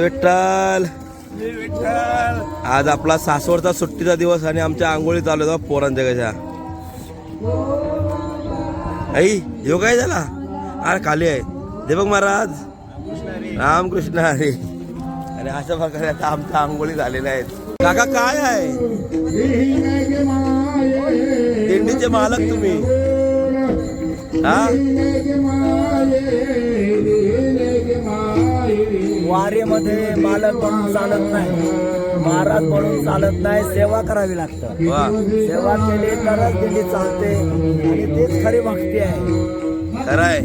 विठ्ठल. आज आपला सासवडचा सुट्टीचा दिवस आणि आमच्या आंघोळी चालू होता पोरांच्या कशा. आई यो काय झाला? अरे खाली आहे. देवक महाराज. रामकृष्ण हरी. आणि अशा प्रकारे आता आमच्या आंघोळी झालेल्या आहेत. काका काय आहे? दिंडीचे मालक तुम्ही. वारीमध्ये मालक बनून चालत नाही. महाराज बनून चालत नाही. सेवा करावी लागतं. सेवा केली तरच दिली चालते. आणि तेच खरी भक्ती आहे. खरंय.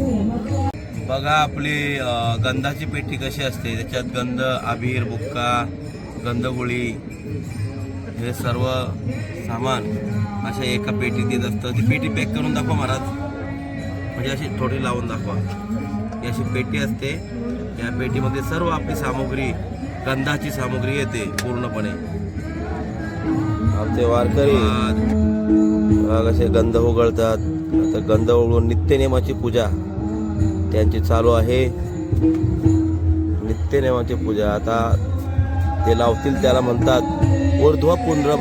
बघा आपली गंधाची पेटी कशी असते? त्याच्यात गंध आबीर बुक्का गंधगोळी हे सर्व सामान अशा एका पेटीत येत असतं. ती पेटी पॅक करून दाखवा महाराज. म्हणजे अशी थोडी लावून दाखवा. ही अशी पेटी असते. या पेटीमध्ये सर्व आपली सामुग्री गंधाची सामुग्री येते पूर्णपणे. आमचे वारकरी कसे गंध उगळतात. आता गंध उगळून नित्यनेमाची पूजा त्यांची चालू आहे. नित्यनेमाची पूजा. आता ते लावतील त्याला म्हणतात ऊर्ध्व पुंड्र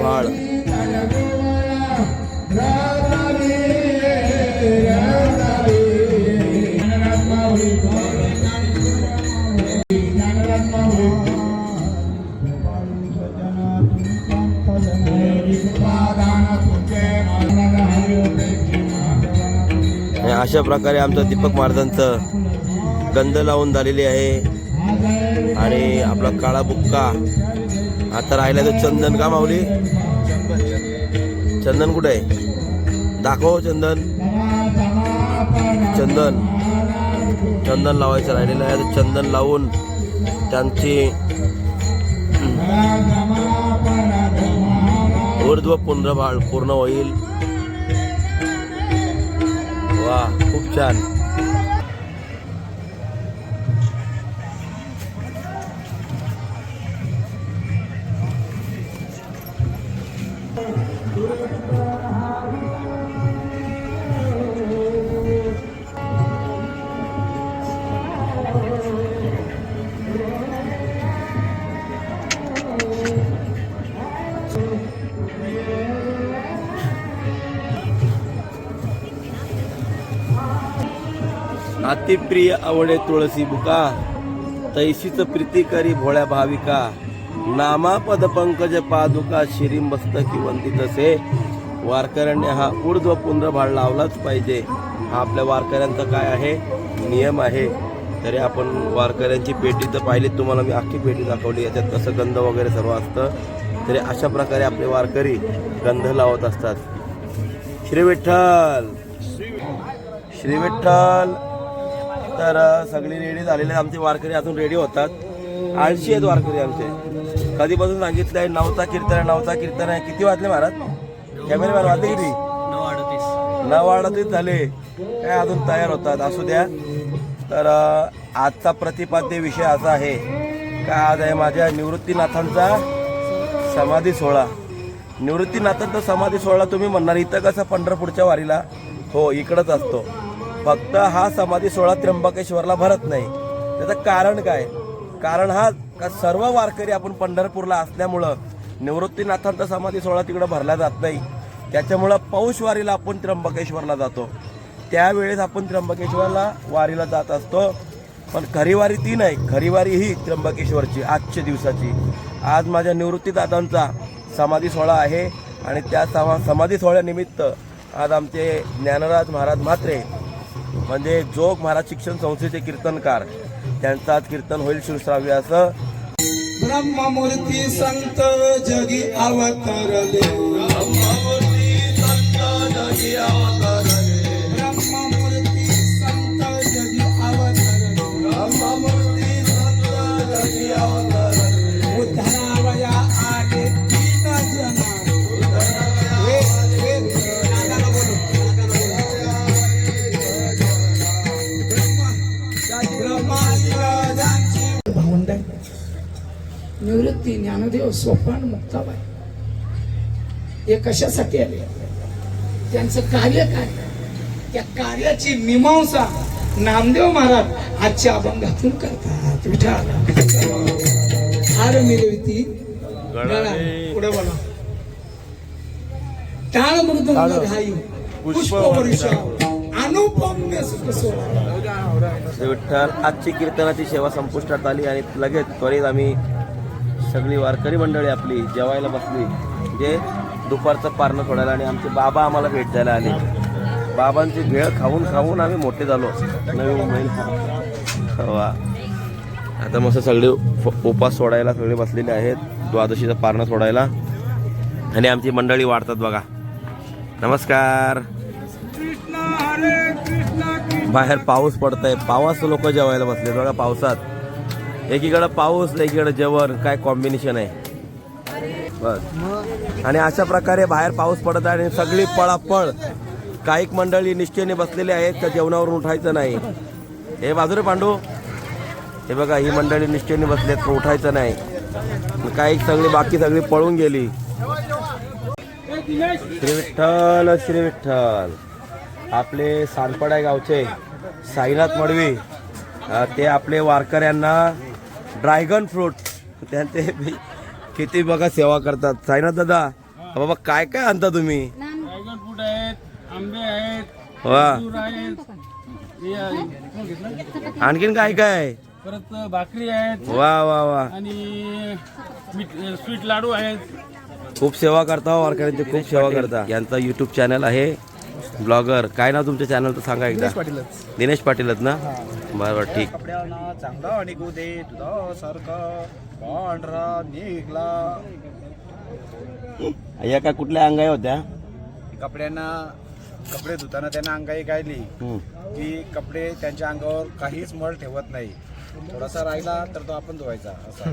अशा प्रकारे आमचं दीपक महाराजांचं गंध लावून झालेली आहे. आणि आपला काळा बुक्का. आता राहिला तर चंदन. का माऊली? चंदन कुठे आहे? दाखव चंदन. चंदन. चंदन लावायचं राहिलेलं आहे. तर चंदन लावून त्यांची ऊर्ध्व पुनर्भाळ पूर्ण होईल. वा खूप छान. अतिप्रिय आवडे तुळसी बुका तैशीच प्रीती करी भोळ्या भाविका. नामा पद पंकज पादुका शिरी मस्तकी वंदित असे वारकऱ्यांनी हा ऊर्ध्व पुंड्र भाड लावलाच पाहिजे. हा आपल्या वारकऱ्यांचा काय आहे? नियम आहे. तरी आपण वारकऱ्यांची पेटी तर पाहिली तुम्हाला मी अख्खी पेटी दाखवली. याच्यात कसं गंध वगैरे सर्व असतं. तरी अशा प्रकारे आपले वारकरी गंध लावत असतात. श्री विठ्ठल श्री विठ्ठल तर सगळी रेडी झालेले आमचे वारकरी अजून रेडी होतात. आळशी आहेत वारकरी आमचे. कधीपासून सांगितलं आहे नवता कीर्तन आहे नवता कीर्तन आहे. किती वाजले महाराज? कॅमेरामॅन वाजले किती? नऊ अडतीस. झाले. काय अजून तयार होतात? असू द्या. तर आजचा प्रतिपाद्य विषय असा आहे. का आज आहे माझ्या निवृत्तीनाथांचा समाधी सोहळा. निवृत्तीनाथांचा समाधी सोहळा तुम्ही म्हणणार इथं कसं पंढरपूरच्या वारीला? हो इकडंच असतो. फक्त हा समाधी सोहळा त्र्यंबकेश्वरला भरत नाही. त्याचं कारण काय? कारण हा का सर्व वारकरी आपण पंढरपूरला असल्यामुळं निवृत्तीनाथांचा समाधी सोहळा तिकडं भरला जात नाही. त्याच्यामुळं पौष वारीला आपण त्र्यंबकेश्वरला जातो. त्यावेळेस आपण त्र्यंबकेश्वरला वारीला जात असतो. पण खरी वारी ती नाही. खरी वारी ही त्र्यंबकेश्वरची आजच्या दिवसाची. आज माझ्या निवृत्तीदादांचा समाधी सोहळा आहे आणि त्या समा समाधी सोहळ्यानिमित्त आज आमचे ज्ञानराज महाराज म्हात्रे म्हणजे जोग महाराज शिक्षण संस्थेचे कीर्तनकार. त्यांचं आज कीर्तन होईल शिवश्राव्य असं. ब्रह्ममूर्ती संत जगी अवतरले ब्रह्ममूर्ती निवृत्ती ज्ञानदेव सोपान मुक्ताबाई. हे कशासाठी आले? त्यांचं कार्य काय? त्या कार्याची मीमांसा नामदेव महाराज आजच्या अभंगातून करतात. विठाल हार मिरविती पुढे बोला. टाळ मृदुंग घाई. पुष्प वर्षा अनुपम्य सुख सोहळा. श्री विठ्ठल आजची कीर्तनाची सेवा संपुष्टात आली आणि लगेच त्वरित आम्ही सगळी वारकरी मंडळी आपली जेवायला बसली. जे दुपारचं पारणं सोडायला आणि आमचे बाबा आम्हाला भेट द्यायला आले. बाबांची भेळ खाऊन खाऊन आम्ही मोठे झालो. नवी मुंबईला. वा. आता मस्त सगळे उप- उपास सोडायला सगळे बसलेले आहेत. द्वादशीचं पारणं सोडायला. आणि आमची मंडळी वाढतात बघा. नमस्कार. बाहेर पाऊस पडतंय. पावास लोक जेवायला बसले बघा पावसात. एकीकडे पाऊस एकीकडे जेवण काय कॉम्बिनेशन आहे? बस. आणि अशा प्रकारे बाहेर पाऊस पडत आहे आणि सगळी पळापळ. काही मंडळी निश्चयने बसलेली आहेत त्या जेवणावरून उठायचं नाही. हे बाजूरे पांडू. हे बघा ही मंडळी निश्चयने बसली आहेत उठायचं नाही. काही सगळी बाकी सगळी पळून गेली. श्री विठ्ठल श्री विठ्ठल आपले सानपडा गावचे साईनाथ मडवी ते आपले वारकऱ्यांना ड्रॅगन फ्रूट. त्यांचे किती बघा सेवा करतात. साईनाथ दादा बाबा काय काय आणता तुम्ही? ड्रॅगन फ्रूट आहेत आंबे आहेत वा. आहेत? आणखीन काय काय? परत भाकरी आहेत. वा वा वा. आणि स्वीट लाडू आहेत. खूप सेवा करता हो वारकऱ्यांची खूप सेवा करता. यांचा युट्यूब चॅनल आहे. ब्लॉगर. काय नाव तुमच्या चॅनलचं सांगा एकदा. दिनेश पाटीलच. ना? बरं बरं ठीक. कपड्यांना चांगला निघू दे दुधासारखा पांढरा निघला. या काय कुठल्या अंगाई होत्या? कपड्यांना कपडे धुताना त्यांना अंगाई गायली हम्म. की कपडे त्यांच्या अंगावर काहीच मळ ठेवत नाही. थोडासा राहिला तर तो आपण धुवायचा असा.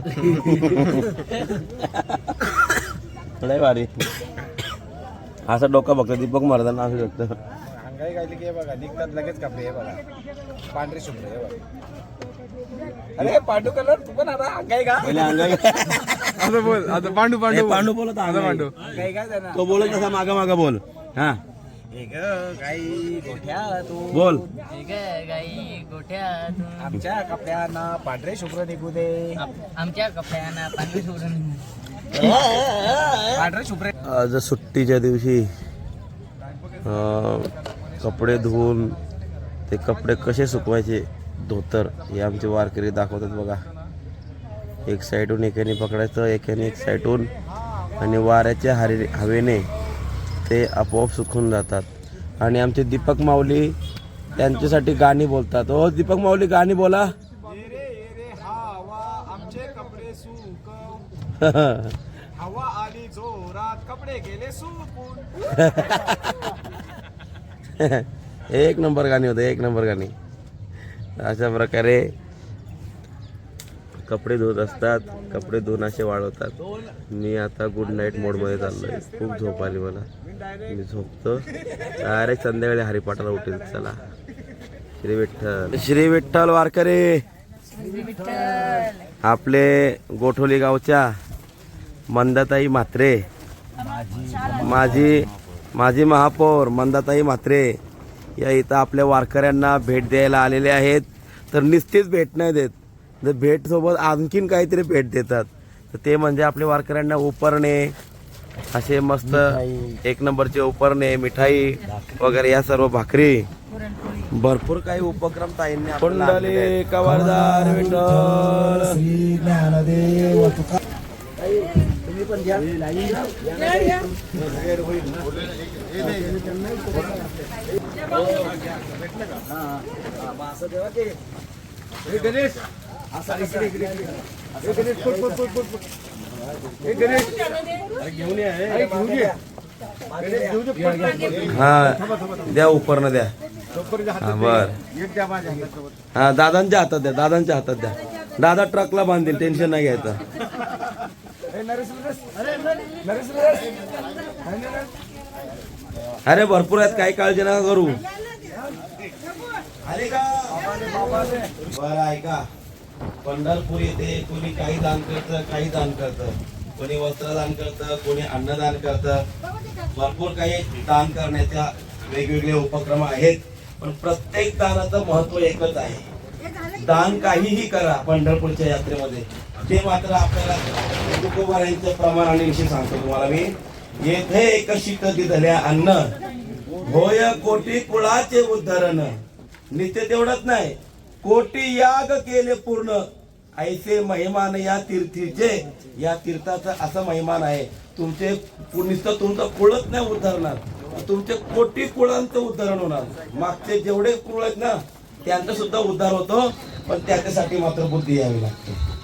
लय भारी. असं डोकं बघतो दीपक महाराजांना असं शकतं. अंगाई गायली की हे बघा निघतात लगेच कपडे हे बघा. पांढरे शुभ्र हे बघा. अरे पांडू कलर तू पण आता अंगाई का पहिले अंगाई आता बोल आता पांडू हे पांडू बोलत पांडू. अंगाई काय त्यांना तो बोलत तसा मागा मागा बोल. हा. ग गाई गोठ्या तू बोल आमच्या कपड्यांना पांढरे शुभ्र निघू दे. आमच्या कपड्यांना पाणी सोडून पांढरे शुभ्र आज सुट्टीच्या दिवशी कपडे धुवून ते कपडे कसे सुकवायचे धोतर हे आमचे वारकरी दाखवतात बघा. एक साईडहून एकाने पकडायचं एकाने एक साईडहून आणि वाऱ्याच्या हरे हवेने ते आपोआप सुकून जातात. आणि आमचे दीपक माऊली त्यांच्यासाठी गाणी बोलतात. ओ दीपक माऊली गाणी बोला आमचे कपडे सुकव हवा आली जोरात कपडे गेले सुकून एक नंबर गाणी होते एक नंबर गाणी. अशा प्रकारे कपडे धुत असतात कपडे धुवून असे वाढवतात मी आता गुड नाईट मोडमध्ये चाललोय. खूप झोप आली मला. मी झोपतो. डायरेक्ट संध्याकाळी हरिपाठाला उठेल. चला. श्री विठ्ठल. श्री विठ्ठल वारकरे. आपले गोठोली गावच्या मंदाताई म्हात्रे. माझी माझी महापौर मंदाताई म्हात्रे या इथं आपल्या वारकऱ्यांना भेट द्यायला आलेले आहेत. तर निस्तीच भेट नाही देत. जर भेट सोबत आणखीन काहीतरी भेट देतात. तर ते म्हणजे आपल्या वारकऱ्यांना उपरणे असे मस्त एक नंबरचे उपरणे मिठाई वगैरे या सर्व भाकरी. भरपूर काही उपक्रम ताईंनी कुंडली कवरदार विठ्ठल. पण घ्या हा द्या उपरनं द्या. बर. हा दादांच्या हातात द्या दादांच्या हातात द्या. दादा ट्रकला बांधतील टेन्शन नाही घ्यायचं. अरे भरपूर आहेत. काही काळजी नका करू. बरं ऐका. पंढरपूर येथे कोणी काही दान करतं काही दान करतं. कोणी वस्त्रदान करतं कोणी अन्नदान करतं. भरपूर काही दान करण्याच्या वेगवेगळे उपक्रम आहेत. पण प्रत्येक दानाचं महत्त्व एकच आहे. दान काहीही करा पंढरपूरच्या यात्रेमध्ये. ते मात्र आपल्याला प्रमाण आणि विषय सांगतो तुम्हाला मी. येथे एक शीत दिधल्या अन्न. होय कोटी कुळाचे उद्धरण. नित्य तेवढंच नाही. कोटी याग केले पूर्ण. ऐसे महिमान या तीर्थीचे या तीर्थाचा असा महिमान आहे. तुमचे नुसतं तुमचं कुळच नाही उद्धरणार. तुमचे कोटी कुळांचं उद्धरण होणार. मागचे जेवढे कुळ आहेत ना त्यांचा सुद्धा उद्धार होतो. पण त्याच्यासाठी मात्र बुद्धी यावी लागते.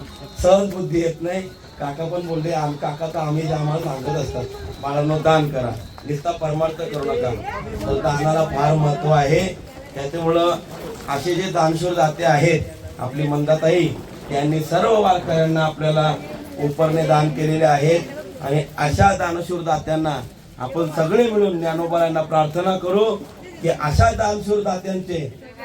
सहज बुद्धी येत नाही. काका पण बोलले आम काका तर आम्ही आम्हाला सांगत असतात. बाळांनो दान करा. नुसता परमार्थ करू नका. तर दानाला फार महत्त्व आहे. त्याच्यामुळं असे जे दानशूर जाते आहेत आपली मंदाताई त्यांनी सर्व वारकऱ्यांना आपल्याला उपरणे दान केलेले आहेत. आणि अशा दानशूर दात्यांना आपण सगळे मिळून ज्ञानोबायांना प्रार्थना करू की अशा दानशूर दात्यांचे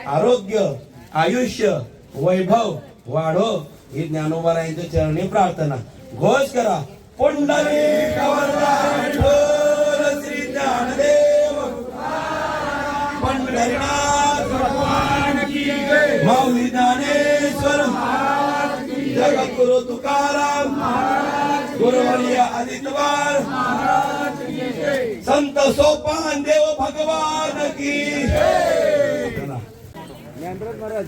आरोग्य आयुष्य वैभव वाढो. ही ज्ञानोबाराईच्या चरणी प्रार्थना. घोष करा. पंढरी श्री ज्ञानदेव. पंढरीनाथ माऊली ज्ञानेश्वर जगद्गुरु तुकाराम. गुरुवर्य आदित्यवार संत सोपान देव भगवान की ज्ञानराज महाराज.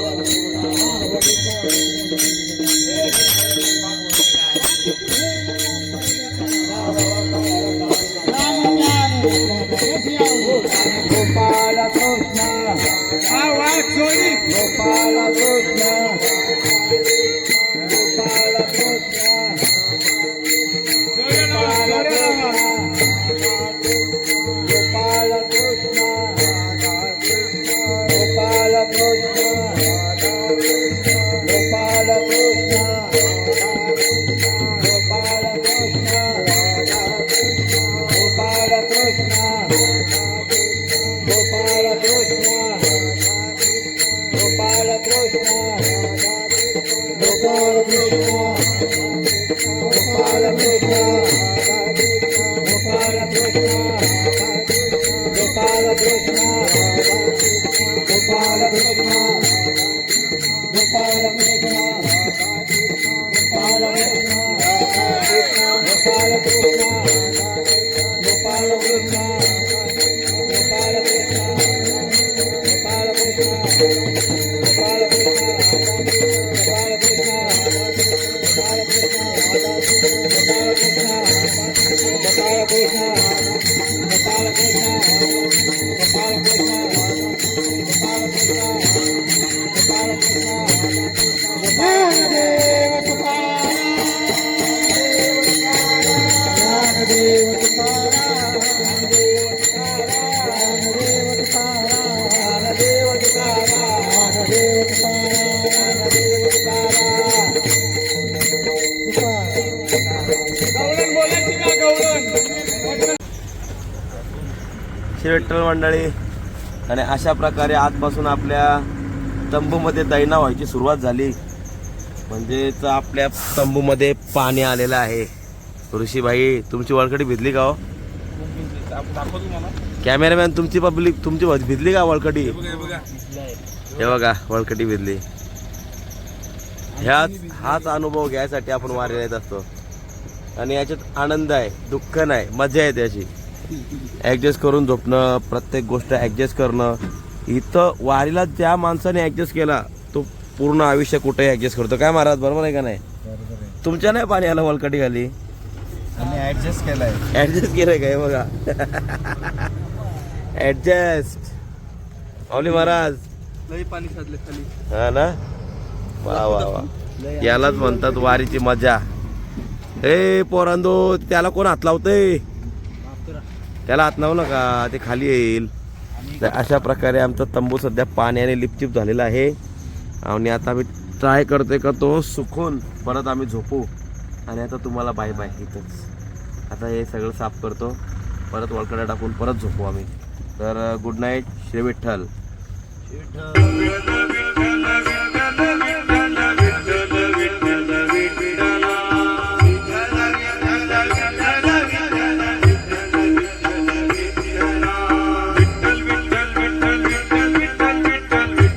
Senhor. Radha श्री विठ्ठल मंडळी. आणि अशा प्रकारे आजपासून आपल्या तंबूमध्ये दैना व्हायची सुरुवात झाली. म्हणजेच आपल्या तंबूमध्ये पाणी आलेलं आहे. ऋषीभाई तुमची वळकडी भिजली का हो? कॅमेरामॅन तुमची पब्लिक तुमची भिजली का वळकटी हे बघा वळकटी भिजली. ह्याच हाच अनुभव घ्यायसाठी आपण वारे येत असतो. आणि याच्यात आनंद आहे दुःख नाही मजा आहे त्याची ॲडजस्ट करून झोपणं प्रत्येक गोष्ट ॲडजस्ट करणं. इथं वारीला ज्या माणसाने ॲडजस्ट केला तो पूर्ण आयुष्य कुठेही ॲडजस्ट करतो. काय महाराज बरोबर आहे का नाही? तुमच्या नाही पाणी आलं वलकटी खाली? आणि ऍडजस्ट केलाय. ऍडजस्ट केलंय काय बघा? ऍडजस्ट. माऊली महाराज. पाणी साधले खाली. हा ना? वा वा वा. यालाच म्हणतात वारीची मजा. ए पोरांदो त्याला कोण हात लावतंय? त्याला हात लावू नका ते खाली येईल. तर अशा प्रकारे आमचा तंबू सध्या पाण्याने लिपचिप झालेला आहे. आणि आता आम्ही ट्राय करतोय का तो सुकून परत आम्ही झोपू. आणि आता तुम्हाला बाय बाय इथंच. आता हे सगळं साफ करतो. परत वळकडा टाकून परत झोपू आम्ही. तर uh, good night Shri Vitthal.